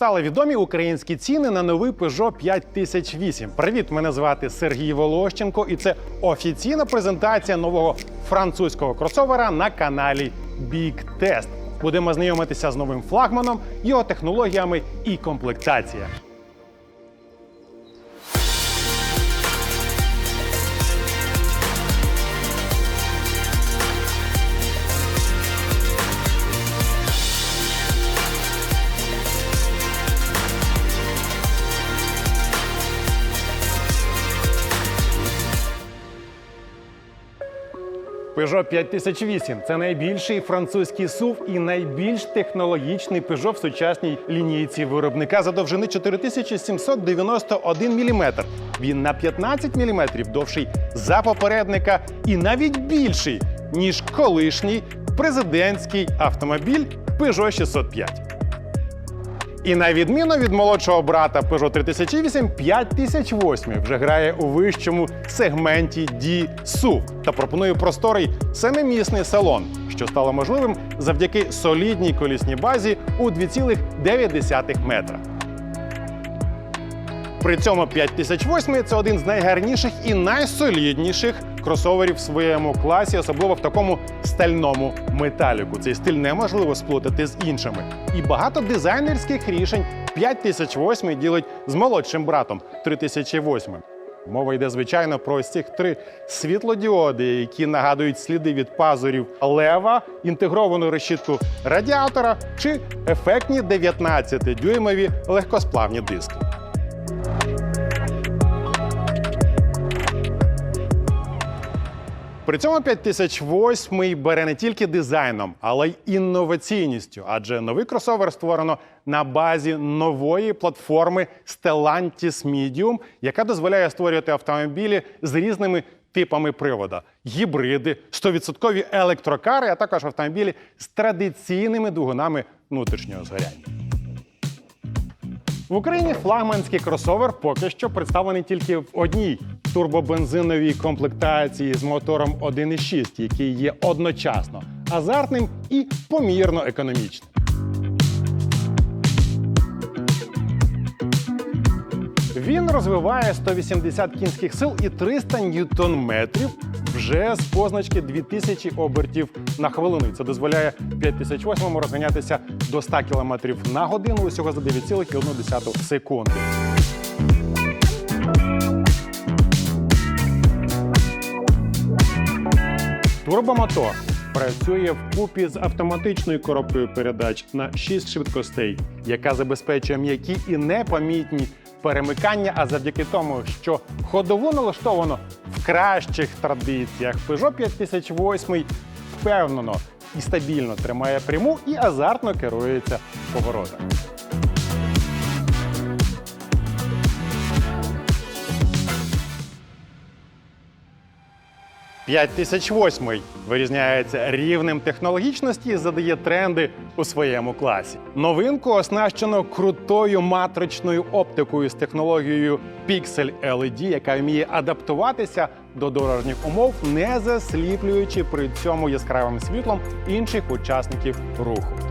Стали відомі українські ціни на новий Peugeot 5008. Привіт, мене звати Сергій Волощенко, і це офіційна презентація нового французького кросовера на каналі Big Test. Будемо знайомитися з новим флагманом, його технологіями і комплектація. Peugeot 5008 – це найбільший французький SUV і найбільш технологічний Peugeot в сучасній лінійці виробника за довжини 4791 мм. Він на 15 мм довший за попередника і навіть більший, ніж колишній президентський автомобіль Peugeot 605. І на відміну від молодшого брата Peugeot 3008, 5008 вже грає у вищому сегменті D-SUV та пропонує просторий семимісний салон, що стало можливим завдяки солідній колісній базі у 2,9 метра. При цьому 5008 – це один з найгарніших і найсолідніших кросоверів в своєму класі, особливо в такому стальному металіку. Цей стиль неможливо сплутати з іншими. І багато дизайнерських рішень 5008 ділить з молодшим братом 3008. Мова йде, звичайно, про ось цих три світлодіоди, які нагадують сліди від пазурів лева, інтегровану решітку радіатора чи ефектні 19-дюймові легкосплавні диски. При цьому 5008 бере не тільки дизайном, але й інноваційністю, адже новий кросовер створено на базі нової платформи Stellantis Medium, яка дозволяє створювати автомобілі з різними типами привода: гібриди, 100% електрокари, а також автомобілі з традиційними двигунами внутрішнього згоряння. В Україні флагманський кросовер поки що представлений тільки в одній турбобензиновій комплектації з мотором 1.6, який є одночасно азартним і помірно економічним. Він розвиває 180 кінських сил і 300 ньютон-метрів вже з позначки 2000 обертів на хвилину. Це дозволяє 5008 розганятися до 100 км на годину усього за 9,1 секунди. Турбомотор працює вкупі з автоматичною коробкою передач на 6 швидкостей, яка забезпечує м'які і непомітні перемикання. А завдяки тому, що ходову налаштовано в кращих традиціях, Peugeot 5008 впевнено і стабільно тримає пряму і азартно керується в 5008 вирізняється рівнем технологічності і задає тренди у своєму класі. Новинку оснащено крутою матричною оптикою з технологією Pixel LED, яка вміє адаптуватися до дорожніх умов, не засліплюючи при цьому яскравим світлом інших учасників руху.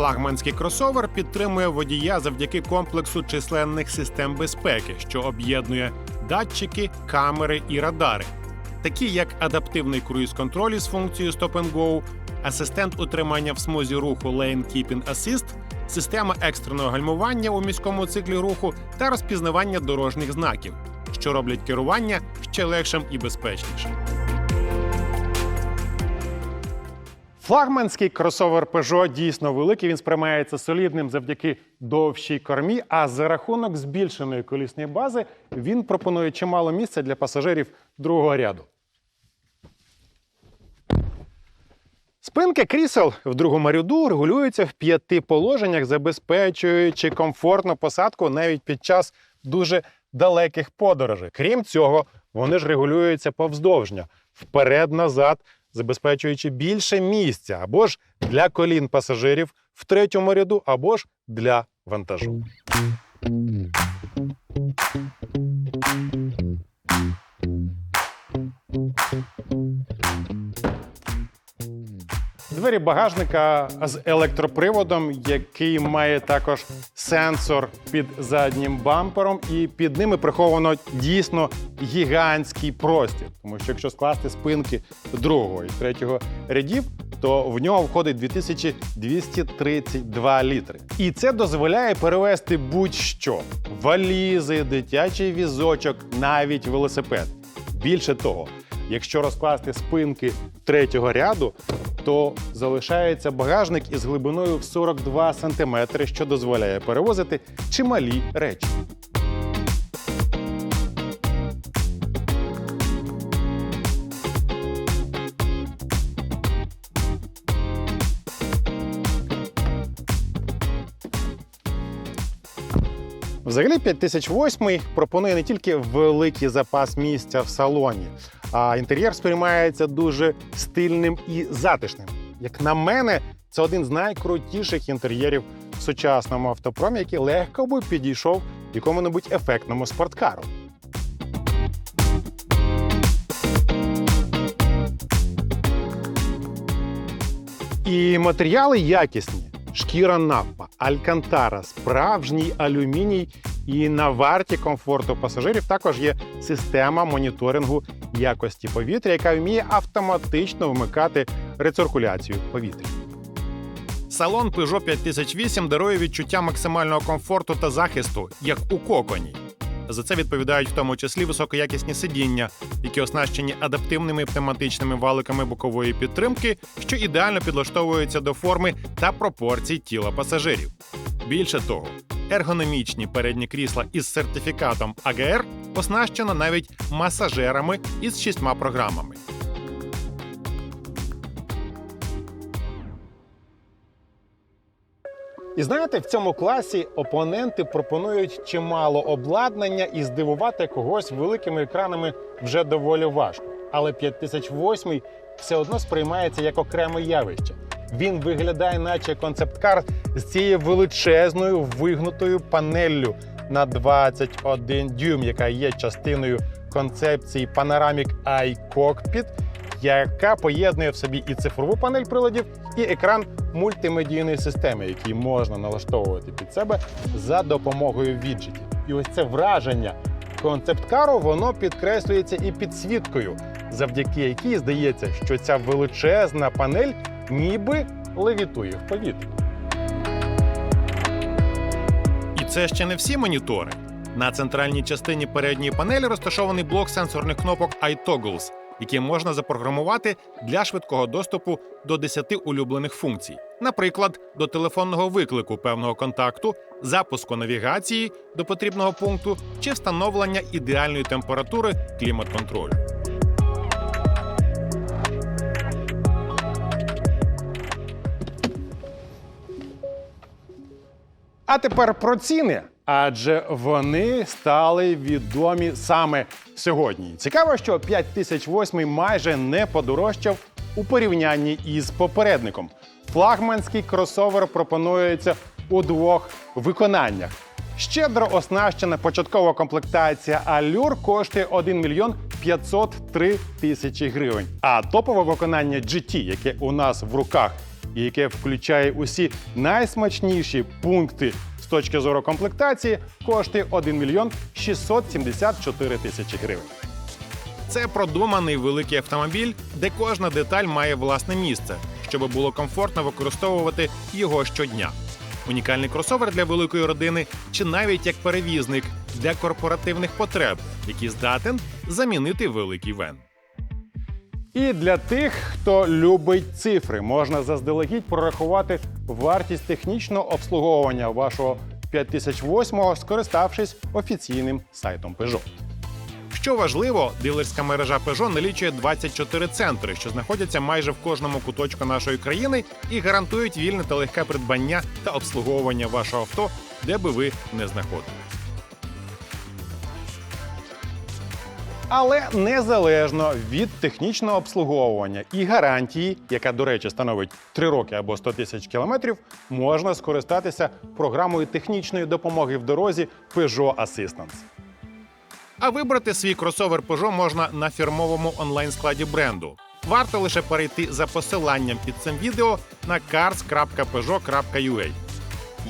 Флагманський кросовер підтримує водія завдяки комплексу численних систем безпеки, що об'єднує датчики, камери і радари, такі як адаптивний круїз-контроль із функцією Stop and Go, асистент утримання в смузі руху Lane Keeping Assist, система екстреного гальмування у міському циклі руху та розпізнавання дорожніх знаків, що роблять керування ще легшим і безпечнішим. Флагманський кросовер Peugeot дійсно великий. Він сприймається солідним завдяки довшій кормі. А за рахунок збільшеної колісної бази він пропонує чимало місця для пасажирів другого ряду. Спинки крісел в другому ряду регулюються в п'яти положеннях, забезпечуючи комфортну посадку навіть під час дуже далеких подорожей. Крім цього, вони ж регулюються повздовжньо вперед-назад, забезпечуючи більше місця або ж для колін пасажирів в третьому ряду, або ж для вантажу. Двері багажника з електроприводом, який має також сенсор під заднім бампером, і під ними приховано дійсно гігантський простір. Тому що якщо скласти спинки другого і третього рядів, то в нього входить 2232 літри. І це дозволяє перевезти будь-що: валізи, дитячий візочок, навіть велосипед. Більше того, якщо розкласти спинки третього ряду, то залишається багажник із глибиною в 42 см, що дозволяє перевозити чималі речі. Взагалі 5008 пропонує не тільки великий запас місця в салоні, а інтер'єр сприймається дуже стильним і затишним. Як на мене, це один з найкрутіших інтер'єрів в сучасному автопромі, який легко би підійшов якому-небудь ефектному спорткару. І матеріали якісні. Шкіра напа, алькантара, справжній алюміній. І на варті комфорту пасажирів також є система моніторингу якості повітря, яка вміє автоматично вмикати рециркуляцію повітря. Салон Peugeot 5008 дарує відчуття максимального комфорту та захисту, як у коконі. За це відповідають в тому числі високоякісні сидіння, які оснащені адаптивними пневматичними валиками бокової підтримки, що ідеально підлаштовуються до форми та пропорцій тіла пасажирів. Більше того, ергономічні передні крісла із сертифікатом АГР оснащено навіть масажерами із шістьма програмами. І знаєте, в цьому класі опоненти пропонують чимало обладнання і здивувати когось великими екранами вже доволі важко. Але 5008 все одно сприймається як окреме явище. Він виглядає, наче концепт-кар з цією величезною вигнутою панеллю на 21 дюйм, яка є частиною концепції Panoramic Eye Cockpit, яка поєднує в собі і цифрову панель приладів, і екран мультимедійної системи, який можна налаштовувати під себе за допомогою віджитів. І ось це враження концепт-кару воно підкреслюється і підсвіткою, завдяки якій здається, що ця величезна панель ніби левітує в повітрі. І це ще не всі монітори. На центральній частині передньої панелі розташований блок сенсорних кнопок iToggles, які можна запрограмувати для швидкого доступу до 10 улюблених функцій, наприклад, до телефонного виклику певного контакту, запуску навігації до потрібного пункту чи встановлення ідеальної температури клімат-контролю. А тепер про ціни. Адже вони стали відомі саме сьогодні. Цікаво, що 5008 майже не подорожчав у порівнянні із попередником. Флагманський кросовер пропонується у двох виконаннях. Щедро оснащена початкова комплектація Allure коштує 1 мільйон 503 тисячі гривень. А топове виконання GT, яке у нас в руках, і яке включає усі найсмачніші пункти з точки зору комплектації, коштує 1 мільйон 674 тисячі гривень. Це продуманий великий автомобіль, де кожна деталь має власне місце, щоб було комфортно використовувати його щодня. Унікальний кросовер для великої родини чи навіть як перевізник для корпоративних потреб, який здатен замінити великий вен. І для тих, хто любить цифри, можна заздалегідь прорахувати вартість технічного обслуговування вашого 5008, скориставшись офіційним сайтом Peugeot. Що важливо, дилерська мережа Peugeot налічує 24 центри, що знаходяться майже в кожному куточку нашої країни і гарантують вільне та легке придбання та обслуговування вашого авто, де би ви не знаходились. Але незалежно від технічного обслуговування і гарантії, яка, до речі, становить 3 роки або 100 тисяч кілометрів, можна скористатися програмою технічної допомоги в дорозі Peugeot Assistance. А вибрати свій кросовер Peugeot можна на фірмовому онлайн-складі бренду варто лише перейти за посиланням під цим відео на cars.peugeot.ua.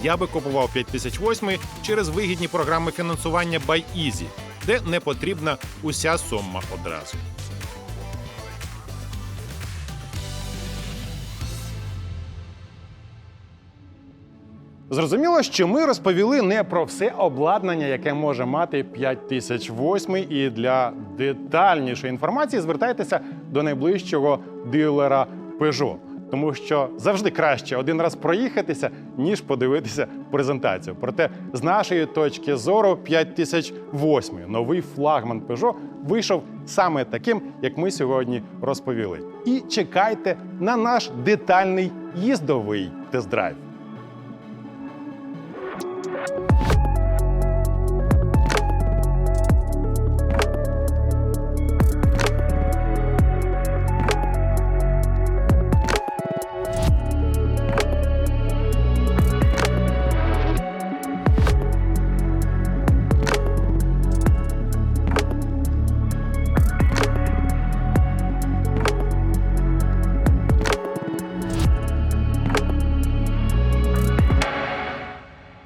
Я би купував 5008 через вигідні програми фінансування BuyEasy, де не потрібна уся сума одразу. Зрозуміло, що ми розповіли не про все обладнання, яке може мати 5008, і для детальнішої інформації звертайтеся до найближчого дилера Peugeot. Тому що завжди краще один раз проїхатися, ніж подивитися презентацію. Проте, з нашої точки зору, 5008 новий флагман Peugeot вийшов саме таким, як ми сьогодні розповіли. І чекайте на наш детальний їздовий тест-драйв.